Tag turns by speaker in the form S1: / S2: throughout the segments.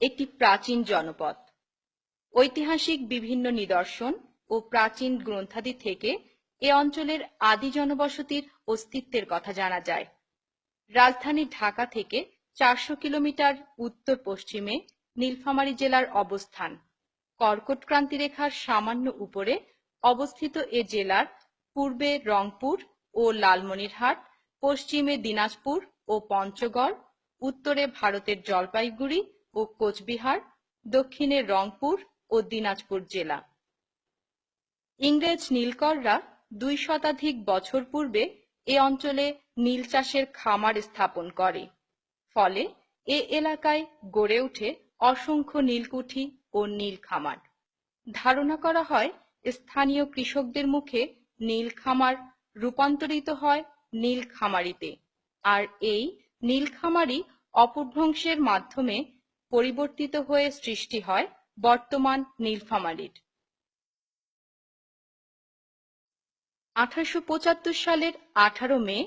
S1: একটি প্রাচীন জনপদ। ঐতিহাসিক বিভিন্ন নিদর্শন ও প্রাচীন গ্রন্থাদি থেকে এ অঞ্চলের আদি জনবসতির অস্তিত্বের কথা জানা যায়। রাজধানী ঢাকা থেকে চারশো কিলোমিটার উত্তর পশ্চিমে নীলফামারী জেলার অবস্থান। কর্কট ক্রান্তি রেখার সামান্য উপরে অবস্থিত এ জেলার পূর্বে রংপুর ও লালমনিরহাট, পশ্চিমে দিনাজপুর ও পঞ্চগড় উত্তরে ভারতের জলপাইগুড়ি ও কোচবিহার, দক্ষিণে রংপুর ও দিনাজপুর জেলা। ইংরেজ নীলকররা দুই শতাধিক বছর পূর্বে এ অঞ্চলে নীল চাষের খামার স্থাপন করে। ফলে এ এলাকায় গড়ে ওঠে অসংখ্য নীলকুঠি ও নীল খামার। ধারণা করা হয়, স্থানীয় কৃষকদের মুখে নীল খামার রূপান্তরিত হয় নীল খামারিতে, আর এই নীল খামারি অপভ্রংশের মাধ্যমে পরিবর্তিত হয়ে সৃষ্টি হয় বর্তমান নীলফামারীর। আঠারোশো পঁচাত্তর সালের আঠারো মে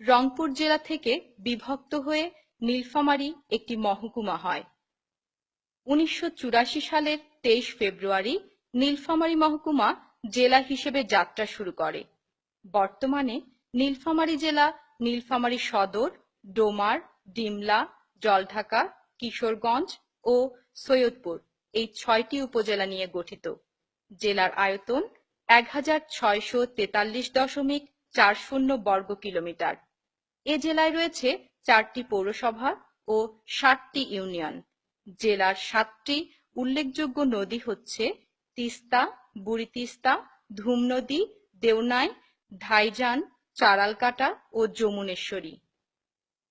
S1: রংপুর জেলা থেকে বিভক্ত হয়ে নীলফামারী একটি মহকুমা হয়। উনিশশো চুরাশি সালের তেইশ ফেব্রুয়ারি নীলফামারী মহকুমা জেলা হিসেবে যাত্রা শুরু করে। বর্তমানে নীলফামারী জেলা নীলফামারী সদর ডোমার, ডিমলা, জলঢাকা, কিশোরগঞ্জ ও সৈয়দপুর এই ছয়টি উপজেলা নিয়ে গঠিত। জেলার আয়তন এক হাজার ছয়শো তেতাল্লিশ দশমিক চার শূন্য বর্গ কিলোমিটার। এ জেলায় রয়েছে চারটি পৌরসভা ও ষাটটি ইউনিয়ন। জেলার সাতটি উল্লেখযোগ্য নদী হচ্ছে তিস্তা বুড়ি তিস্তা ধুম নদী দেওনাই ধাইজান, চারালকাটা ও যমুনেশ্বরী।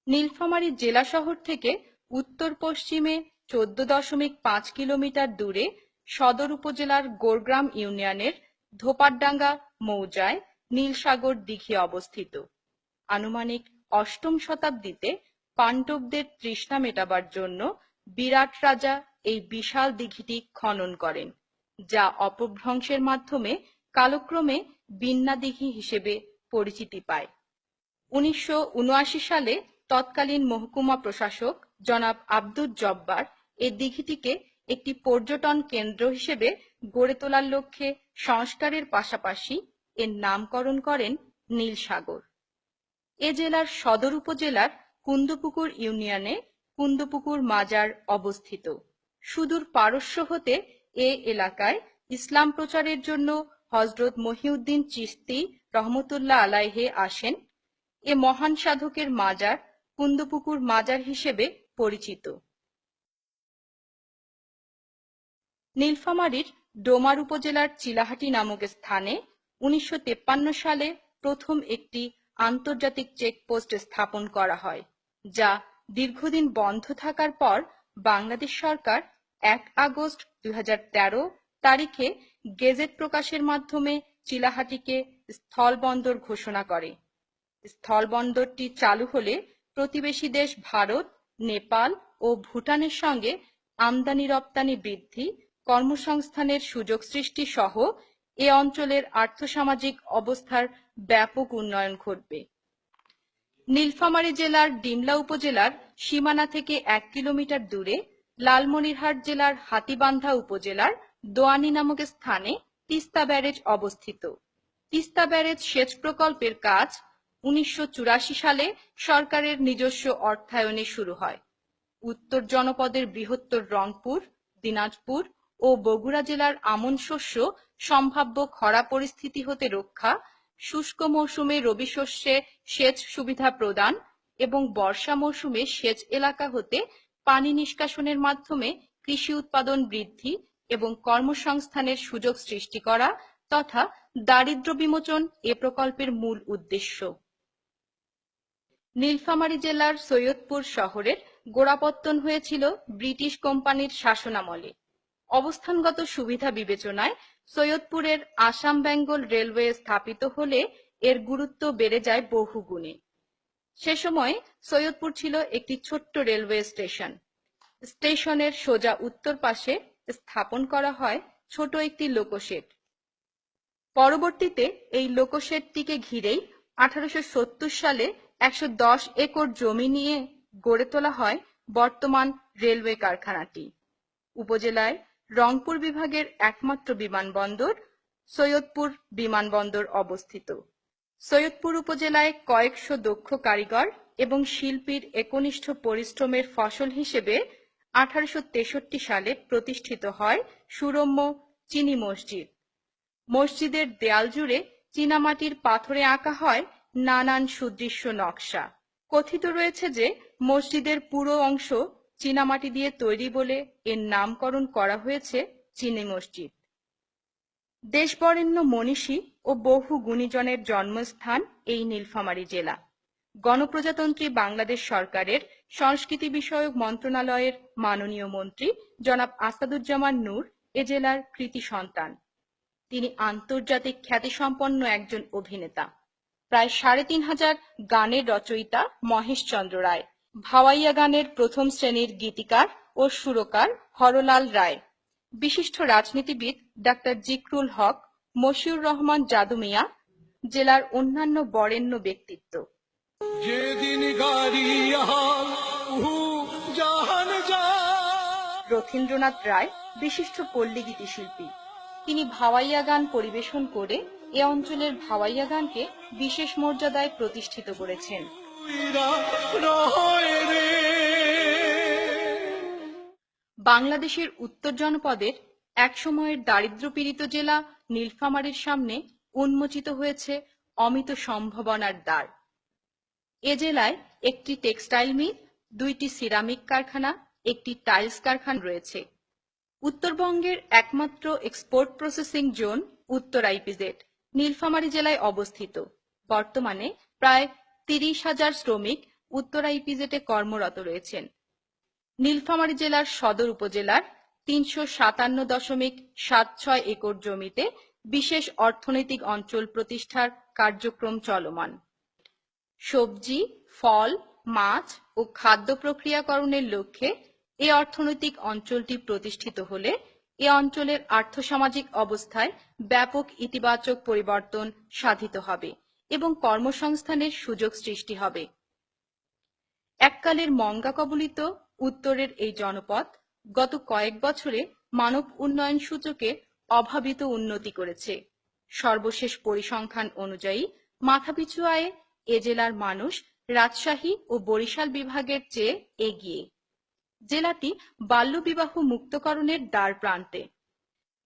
S1: নীলফামারী জেলা শহর থেকে উত্তর পশ্চিমে চোদ্দ দশমিক পাঁচ কিলোমিটার দূরে সদর উপজেলার গোরগ্রাম ইউনিয়নের ধোপারডাঙ্গা মৌজায় নীলসাগর দিঘি অবস্থিত। আনুমানিক অষ্টম শতাব্দীতে পাণ্ডবদের তৃষ্ণা মেটাবার জন্য বিরাট রাজা এই বিশাল দিঘিটি খনন করেন, যা অপভ্রংশের মাধ্যমে কালক্রমে বিন্না দিঘি হিসেবে পরিচিতি পায়। উনিশশো উনআশি সালে তৎকালীন মহকুমা প্রশাসক জনাব আব্দুল জব্বার এ দিঘিটিকে একটি পর্যটন কেন্দ্র হিসেবে গড়ে তোলার লক্ষ্যে সংস্কারের পাশাপাশি এর নামকরণ করেন নীলসাগর। এ জেলার সদর উপজেলার কুন্দপুকুর ইউনিয়নে কুন্দপুকুর মাজার অবস্থিত। সুদূর পারস্য হতে এ এলাকায় ইসলাম প্রচারের জন্য হজরত মহিউদ্দিন চিস্তি রহমতুল্লাহ আলাইহে আসেন। এ মহান সাধকের মাজার কুন্দপুকুর মাজার হিসেবে পরিচিত। নীলফামারীর ডোমার উপজেলার চিলাহাটি নামক স্থানে উনিশশো সালে প্রথম একটি আন্তর্জাতিক চেকপোস্ট স্থাপন করা হয়, যা দীর্ঘদিন বন্ধ থাকার পর বাংলাদেশ সরকার এক আগস্ট দুই হাজার তেরো তারিখে গেজেট প্রকাশের মাধ্যমে চিলাহাটিকে স্থলবন্দর ঘোষণা করে। স্থলবন্দরটি চালু হলে প্রতিবেশী দেশ ভারত, নেপাল ও ভুটানের সঙ্গে আমদানি রপ্তানি বৃদ্ধি, কর্মসংস্থানের সুযোগ সৃষ্টি সহ এ অঞ্চলের আর্থসামাজিক অবস্থার ব্যাপক উন্নয়ন ঘটবে। নীলফামারী জেলার ডিমলা উপজেলার সীমানা থেকে এক কিলোমিটার দূরে লালমনিরহাট জেলার হাতীবান্ধা উপজেলার দোয়ানি নামক স্থানে তিস্তা ব্যারেজ অবস্থিত। তিস্তা ব্যারেজ সেচ প্রকল্পের কাজ উনিশশো চুরাশি সালে সরকারের নিজস্ব অর্থায়নে শুরু হয়। উত্তর জনপদের বৃহত্তর রংপুর, দিনাজপুর ও বগুড়া জেলার আমন শস্য সম্ভাব্য খরা পরিস্থিতি হতে রক্ষা, শুষ্ক মৌসুমে রবি শস্যে সেচ সুবিধা প্রদান এবং বর্ষা মৌসুমে সেচ এলাকা হতে পানি নিষ্কাশনের মাধ্যমে কৃষি উৎপাদন বৃদ্ধি এবং কর্মসংস্থানের সুযোগ সৃষ্টি করা তথা দারিদ্র বিমোচন এ প্রকল্পের মূল উদ্দেশ্য। নীলফামারী জেলার সৈয়দপুর শহরের গোড়াপত্তন হয়েছিল ব্রিটিশ কোম্পানির শাসনামলে। অবস্থানগত সুবিধা বিবেচনায় সৈয়দপুরের আসাম বেঙ্গল রেলওয়ে স্থাপিত হলে এর গুরুত্ব বেড়ে যায় বহুগুণে সে সময় সৈয়দপুর ছিল একটি ছোট্ট রেলওয়ে স্টেশন। স্টেশনের সোজা উত্তর পাশে স্থাপন করা হয় ছোট একটি লোকোশেড। পরবর্তীতে এই লোকোশেডটিকে ঘিরেই আঠারোশো সত্তর সালে একশো দশ একর জমি নিয়ে গড়ে তোলা হয় বর্তমান রেলওয়ে কারখানাটি। উপজেলায় রংপুর বিভাগের একমাত্র বিমানবন্দর, সৈয়দপুর বিমানবন্দর অবস্থিত। সৈয়দপুর উপজেলায় কয়েকশো দক্ষ কারিগর এবং শিল্পীর একনিষ্ঠ পরিশ্রমের ফসল হিসেবে আঠারোশো তেষট্টি সালে প্রতিষ্ঠিত হয় সুরম্য চিনি মসজিদ। মসজিদের দেয়াল জুড়ে চীনামাটির পাথরে আঁকা হয় নানান সুদৃশ্য নকশা। কথিত রয়েছে যে, মসজিদের পুরো অংশ চীনামাটি দিয়ে তৈরি বলে এর নামকরণ করা হয়েছে চিনি মসজিদ। দেশবরেণ্য মনীষী ও বহু গুণীজনের জন্মস্থান এই নীলফামারী জেলা। গণপ্রজাতন্ত্রী বাংলাদেশ সরকারের সংস্কৃতি বিষয়ক মন্ত্রণালয়ের মাননীয় মন্ত্রী জনাব আসাদুজ্জামান নূর এ জেলার কৃতি সন্তান। তিনি আন্তর্জাতিক খ্যাতিসম্পন্ন একজন অভিনেতা। প্রায় সাড়ে তিন হাজার গানের রচয়িতা মহেশচন্দ্র রায় ভাওয়াইয়া গানের প্রথম শ্রেণির গীতিকার ও সুরকার হরলাল রায় বিশিষ্ট রাজনীতিবিদ ডাক্তার জিকরুল হক মশিউর রহমান জাদু মিয়া জেলার অন্যান্য বরেণ্য ব্যক্তিত্ব। রথীন্দ্রনাথ রায় বিশিষ্ট পল্লী গীতি শিল্পী। তিনি ভাওয়াইয়া গান পরিবেশন করে এ অঞ্চলের ভাওয়াইয়া গানকে বিশেষ মর্যাদায় প্রতিষ্ঠিত করেছেন। বাংলাদেশের উত্তর জনপদের একসময়ের দারিদ্র্যপীড়িত জেলা নীলফামারীর সামনে উন্মোচিত হয়েছে অমিত সম্ভাবনার দ্বার। এ জেলায় একটি টেক্সটাইল মিল, দুইটি সিরামিক কারখানা, একটি টাইলস কারখানা রয়েছে। উত্তরবঙ্গের একমাত্র এক্সপোর্ট প্রসেসিং জোন উত্তর আইপিজেড। নীলফামারী জেলায় অবস্থিত। বর্তমানে প্রায় তিরিশ হাজার শ্রমিক উত্তরা আইপিজেডে কর্মরত রয়েছেন। নীলফামারী জেলার সদর উপজেলার তিনশো সাতান্ন দশমিক সাত ছয় একর জমিতে বিশেষ অর্থনৈতিক অঞ্চল প্রতিষ্ঠার কার্যক্রম চলমান। সবজি, ফল, মাছ ও খাদ্য প্রক্রিয়াকরণের লক্ষ্যে এ অর্থনৈতিক অঞ্চলটি প্রতিষ্ঠিত হলে এ অঞ্চলের আর্থসামাজিক অবস্থায় ব্যাপক ইতিবাচক পরিবর্তন সাধিত হবে এবং কর্মসংস্থানের সুযোগ সৃষ্টি হবে। এককালের মঙ্গা কবলিত উত্তরের এই জনপদ গত কয়েক বছরে মানব উন্নয়ন সূচকে অভাবিত উন্নতি করেছে। সর্বশেষ পরিসংখ্যান অনুযায়ী মাথাপিছু আয়ে এ জেলার মানুষ রাজশাহী ও বরিশাল বিভাগের চেয়ে এগিয়ে। জেলাটি বাল্যবিবাহ মুক্তকরণের দ্বার প্রান্তে।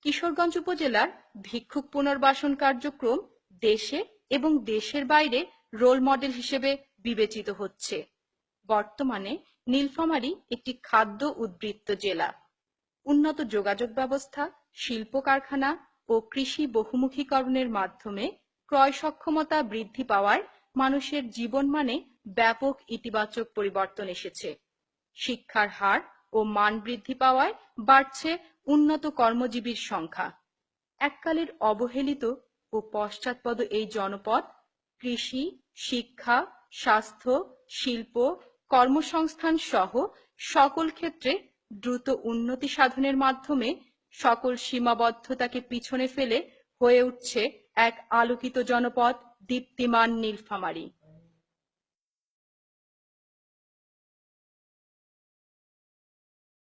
S1: কিশোরগঞ্জ উপজেলার ভিক্ষুক পুনর্বাসন কার্যক্রম দেশে এবং দেশের বাইরে রোল মডেল হিসেবে বিবেচিত হচ্ছে। বর্তমানে নীলফামারী একটি খাদ্য উদ্বৃত্ত জেলা। উন্নত যোগাযোগ ব্যবস্থা, শিল্প কারখানা ও কৃষি বহুমুখীকরণের মাধ্যমে ক্রয় সক্ষমতা বৃদ্ধি পাওয়ায় মানুষের জীবনমানে ব্যাপক ইতিবাচক পরিবর্তন এসেছে। শিক্ষার হার ও মান বৃদ্ধি পাওয়ায় বাড়ছে উন্নত কর্মজীবীর সংখ্যা। এককালের অবহেলিত ও পশ্চাৎপদ এই জনপদ কৃষি, শিক্ষা, স্বাস্থ্য, শিল্প, কর্মসংস্থান সহ সকল ক্ষেত্রে দ্রুত উন্নতি সাধনের মাধ্যমে সকল সীমাবদ্ধতাকে পিছনে ফেলে হয়ে উঠছে এক আলোকিত জনপদ দীপ্তিমান নীলফামারী।